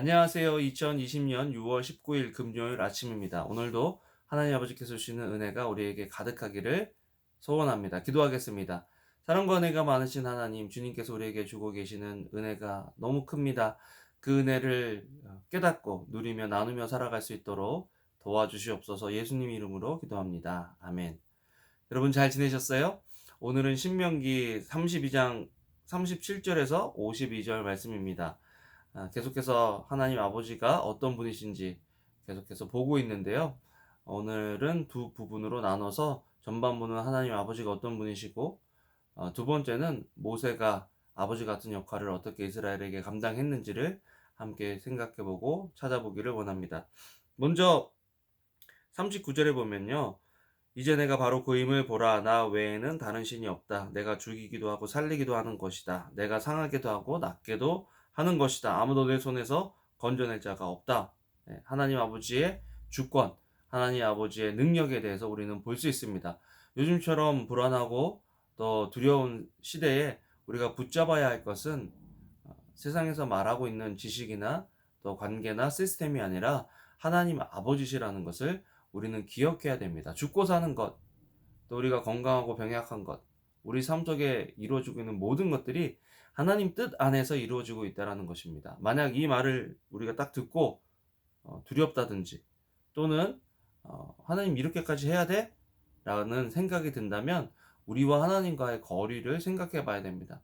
안녕하세요. 2020년 6월 19일 금요일 아침입니다. 오늘도 하나님 아버지께서 주시는 은혜가 우리에게 가득하기를 소원합니다. 기도하겠습니다. 사랑과 은혜가 많으신 하나님, 주님께서 우리에게 주고 계시는 은혜가 너무 큽니다. 그 은혜를 깨닫고 누리며 나누며 살아갈 수 있도록 도와주시옵소서 예수님 이름으로 기도합니다. 아멘. 여러분 잘 지내셨어요? 오늘은 신명기 32장 37절에서 52절 말씀입니다. 아, 계속해서 하나님 아버지가 어떤 분이신지 계속해서 보고 있는데요. 오늘은 두 부분으로 나눠서 전반부는 하나님 아버지가 어떤 분이시고 어, 두 번째는 모세가 아버지 같은 역할을 어떻게 이스라엘에게 감당했는지를 함께 생각해보고 찾아보기를 원합니다. 먼저 39절에 보면요. 이제 내가 바로 그 힘을 보라. 나 외에는 다른 신이 없다. 내가 죽이기도 하고 살리기도 하는 것이다. 내가 상하게도 하고 낫게도 하는 것이다. 아무도 내 손에서 건져낼 자가 없다. 네, 하나님 아버지의 주권, 하나님 아버지의 능력에 대해서 우리는 볼 수 있습니다. 요즘처럼 불안하고 또 두려운 시대에 우리가 붙잡아야 할 것은 어, 세상에서 말하고 있는 지식이나 또 관계나 시스템이 아니라 하나님 아버지시라는 것을 우리는 기억해야 됩니다. 죽고 사는 것, 또 우리가 건강하고 병약한 것, 우리 삶 속에 이루어지고 있는 모든 것들이 하나님 뜻 안에서 이루어지고 있다라는 것입니다. 만약 이 말을 우리가 딱 듣고 어, 두렵다든지 또는 어, 하나님 이렇게까지 해야 돼? 라는 생각이 든다면 우리와 하나님과의 거리를 생각해 봐야 됩니다.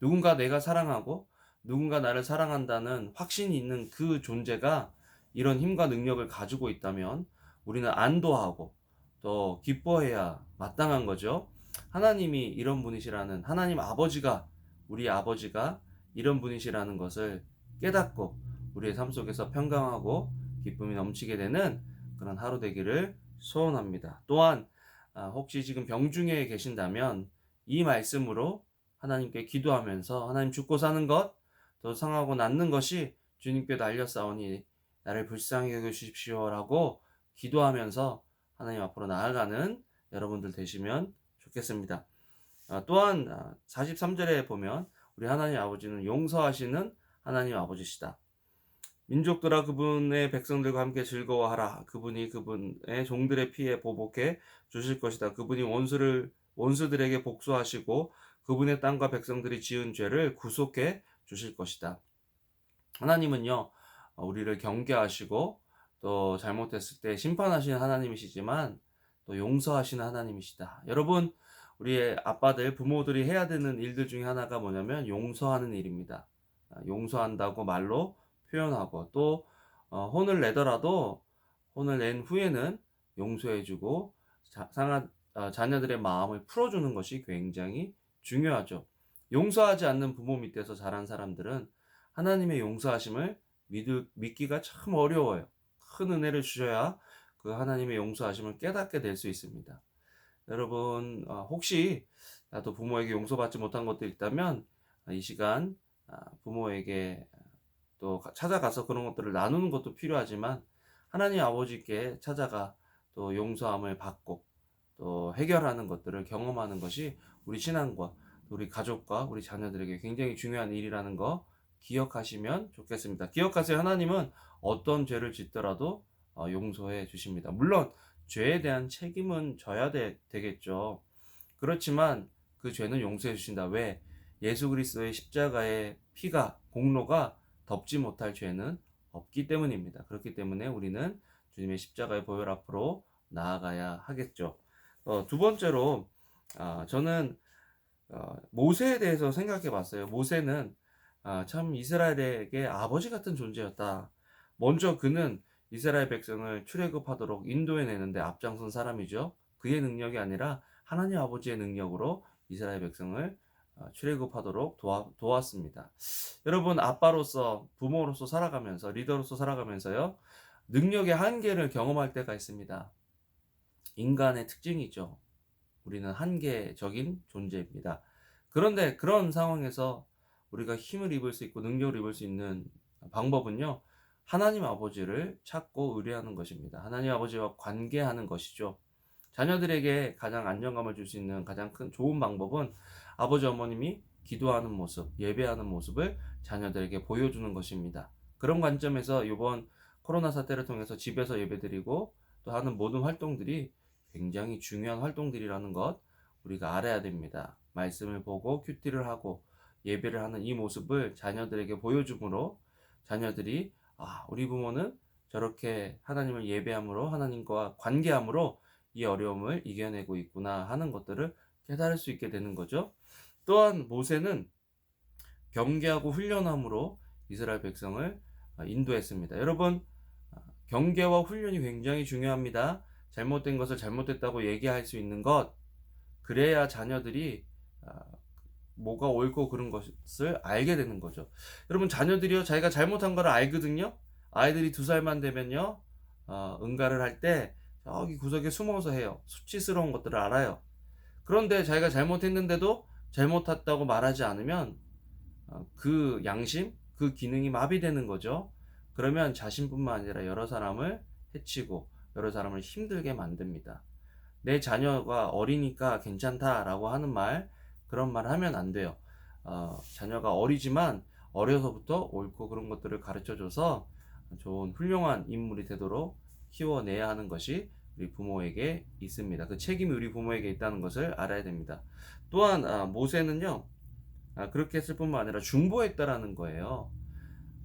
누군가 내가 사랑하고 누군가 나를 사랑한다는 확신이 있는 그 존재가 이런 힘과 능력을 가지고 있다면 우리는 안도하고 또 기뻐해야 마땅한 거죠. 하나님이 이런 분이시라는 하나님 아버지가 우리 아버지가 이런 분이시라는 것을 깨닫고 우리의 삶 속에서 평강하고 기쁨이 넘치게 되는 그런 하루 되기를 소원합니다. 또한 아, 혹시 지금 병중에 계신다면 이 말씀으로 하나님께 기도하면서 하나님 죽고 사는 것, 또 상하고 낫는 것이 주님께 날렸사오니 나를 불쌍히 여겨주십시오라고 기도하면서 하나님 앞으로 나아가는 여러분들 되시면 좋겠습니다. 아, 또한 43절에 아, 보면 우리 하나님 아버지는 용서하시는 하나님 아버지시다. 민족들아 그분의 백성들과 함께 즐거워하라. 그분이 그분의 종들의 피해 보복해 주실 것이다. 그분이 원수를 원수들에게 복수하시고 그분의 땅과 백성들이 지은 죄를 구속해 주실 것이다. 하나님은요 우리를 경계하시고 또 잘못했을 때 심판하시는 하나님이시지만 또 용서하시는 하나님이시다. 여러분 우리의 아빠들, 부모들이 해야 되는 일들 중에 하나가 뭐냐면 용서하는 일입니다. 아, 용서한다고 말로 표현하고 또 어, 혼을 내더라도 혼을 낸 후에는 용서해주고 자, 상한 어, 자녀들의 마음을 풀어주는 것이 굉장히 중요하죠. 용서하지 않는 부모 밑에서 자란 사람들은 하나님의 용서하심을 믿을, 믿기가 참 어려워요. 큰 은혜를 주셔야 그 하나님의 용서하심을 깨닫게 될 수 있습니다. 여러분 어, 혹시 나도 부모에게 용서받지 못한 것도 있다면 아, 이 시간 아, 부모에게 또 찾아가서 그런 것들을 나누는 것도 필요하지만 하나님 아버지께 찾아가 또 용서함을 받고 또 해결하는 것들을 경험하는 것이 우리 신앙과 우리 가족과 우리 자녀들에게 굉장히 중요한 일이라는 거 기억하시면 좋겠습니다. 기억하세요. 하나님은 어떤 죄를 짓더라도 어, 용서해 주십니다. 물론 죄에 대한 책임은 져야 되, 겠죠 그렇지만 그 죄는 용서해 주신다. 왜? 예수 그리스도의 십자가의 피가 공로가 덮지 못할 죄는 없기 때문입니다. 그렇기 때문에 우리는 주님의 십자가의 보혈 앞으로 나아가야 하겠죠. 어, 두 번째로 어, 저는 어, 모세에 대해서 생각해 봤어요. 모세는 아, 참 이스라엘에게 아버지 같은 존재였다. 먼저 그는 이스라엘 백성을 출애굽하도록 인도해 내는데 앞장선 사람이죠. 그의 능력이 아니라 하나님 아버지의 능력으로 이스라엘 백성을 어, 출애굽하도록 도와, 도왔습니다. 여러분 아빠로서 부모로서 살아가면서 리더로서 살아가면서요 능력의 한계를 경험할 때가 있습니다. 인간의 특징이죠. 우리는 한계적인 존재입니다. 그런데 그런 상황에서 우리가 힘을 입을 수 있고 능력을 입을 수 있는 방법은요 하나님 아버지를 찾고 의뢰하는 것입니다. 하나님 아버지와 관계하는 것이죠. 자녀들에게 가장 안정감을 줄 수 있는 가장 큰 좋은 방법은 아버지 어머님이 기도하는 모습, 예배하는 모습을 자녀들에게 보여주는 것입니다. 그런 관점에서 이번 코로나 사태를 통해서 집에서 예배드리고 또 하는 모든 활동들이 굉장히 중요한 활동들이라는 것 우리가 알아야 됩니다. 말씀을 보고 큐티를 하고 예배를 하는 이 모습을 자녀들에게 보여줌으로 자녀들이 아, 우리 부모는 저렇게 하나님을 예배함으로 하나님과 관계함으로 이 어려움을 이겨내고 있구나 하는 것들을 깨달을 수 있게 되는 거죠. 또한 모세는 경계하고 훈련함으로 이스라엘 백성을 아, 인도했습니다. 여러분, 아, 경계와 훈련이 굉장히 중요합니다. 잘못된 것을 잘못됐다고 얘기할 수 있는 것, 그래야 자녀들이 아, 뭐가 옳고 그런 것을 알게 되는 거죠. 여러분, 자녀들이요, 자기가 잘못한 걸 알거든요. 아이들이 두 살만 되면요, 어, 응가를 할 때 저기 구석에 숨어서 해요. 수치스러운 것들을 알아요. 그런데 자기가 잘못했는데도 잘못했다고 말하지 않으면 어, 그 양심, 그 기능이 마비되는 거죠. 그러면 자신뿐만 아니라 여러 사람을 해치고 여러 사람을 힘들게 만듭니다. 내 자녀가 어리니까 괜찮다라고 하는 말, 그런 말 하면 안 돼요. 어, 자녀가 어리지만 어려서부터 옳고 그런 것들을 가르쳐 줘서 좋은 훌륭한 인물이 되도록 키워내야 하는 것이 우리 부모에게 있습니다. 그 책임이 우리 부모에게 있다는 것을 알아야 됩니다. 또한 아, 모세는요, 아, 그렇게 했을 뿐만 아니라 중보했다라는 거예요.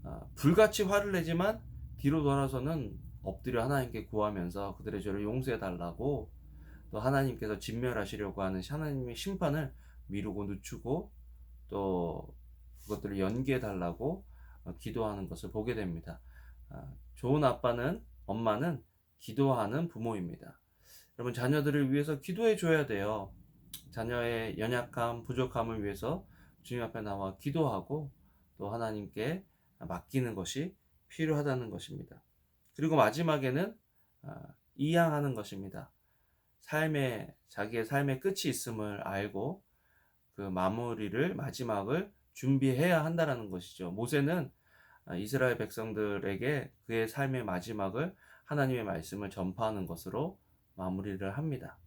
아, 불같이 화를 내지만 뒤로 돌아서는 엎드려 하나님께 구하면서 그들의 죄를 용서해 달라고 또 하나님께서 진멸하시려고 하는 하나님의 심판을 미루고 늦추고 또 그것들을 연기해 달라고 어, 기도하는 것을 보게 됩니다. 아, 좋은 아빠는 엄마는 기도하는 부모입니다. 여러분 자녀들을 위해서 기도해 줘야 돼요. 자녀의 연약함, 부족함을 위해서 주님 앞에 나와 기도하고 또 하나님께 맡기는 것이 필요하다는 것입니다. 그리고 마지막에는 아, 이양하는 것입니다. 삶의 자기의 삶의 끝이 있음을 알고 그 마무리를 마지막을 준비해야 한다라는 것이죠. 모세는 아, 이스라엘 백성들에게 그의 삶의 마지막을 하나님의 말씀을 전파하는 것으로 마무리를 합니다.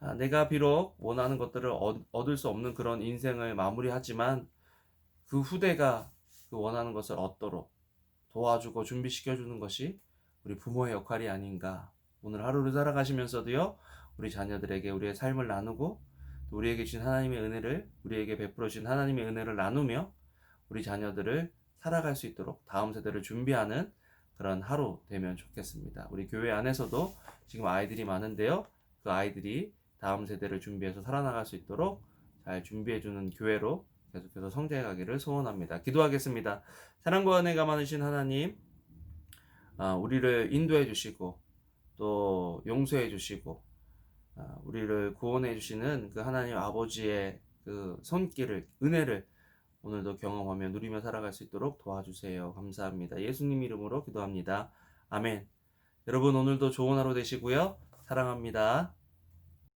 아, 내가 비록 원하는 것들을 얻- 얻을 수 없는 그런 인생을 마무리하지만 그 후대가 그 원하는 것을 얻도록 도와주고 준비시켜주는 것이 우리 부모의 역할이 아닌가. 오늘 하루를 살아가시면서도요, 우리 자녀들에게 우리의 삶을 나누고 또 우리에게 주신 하나님의 은혜를 우리에게 베풀어 주신 하나님의 은혜를 나누며 우리 자녀들을 살아갈 수 있도록 다음 세대를 준비하는 그런 하루 되면 좋겠습니다. 우리 교회 안에서도 지금 아이들이 많은데요. 그 아이들이 다음 세대를 준비해서 살아나갈 수 있도록 잘 준비해주는 교회로 계속해서 성장해 가기를 소원합니다. 기도하겠습니다. 사랑과 은혜가 많으신 하나님, 아, 우리를 인도해 주시고 또 용서해 주시고 아, 우리를 구원해 주시는 그 하나님 아버지의 그 손길을 은혜를 오늘도 경험하며 누리며 살아갈 수 있도록 도와주세요. 감사합니다. 예수님 이름으로 기도합니다. 아멘. 여러분 오늘도 좋은 하루 되시고요. 사랑합니다.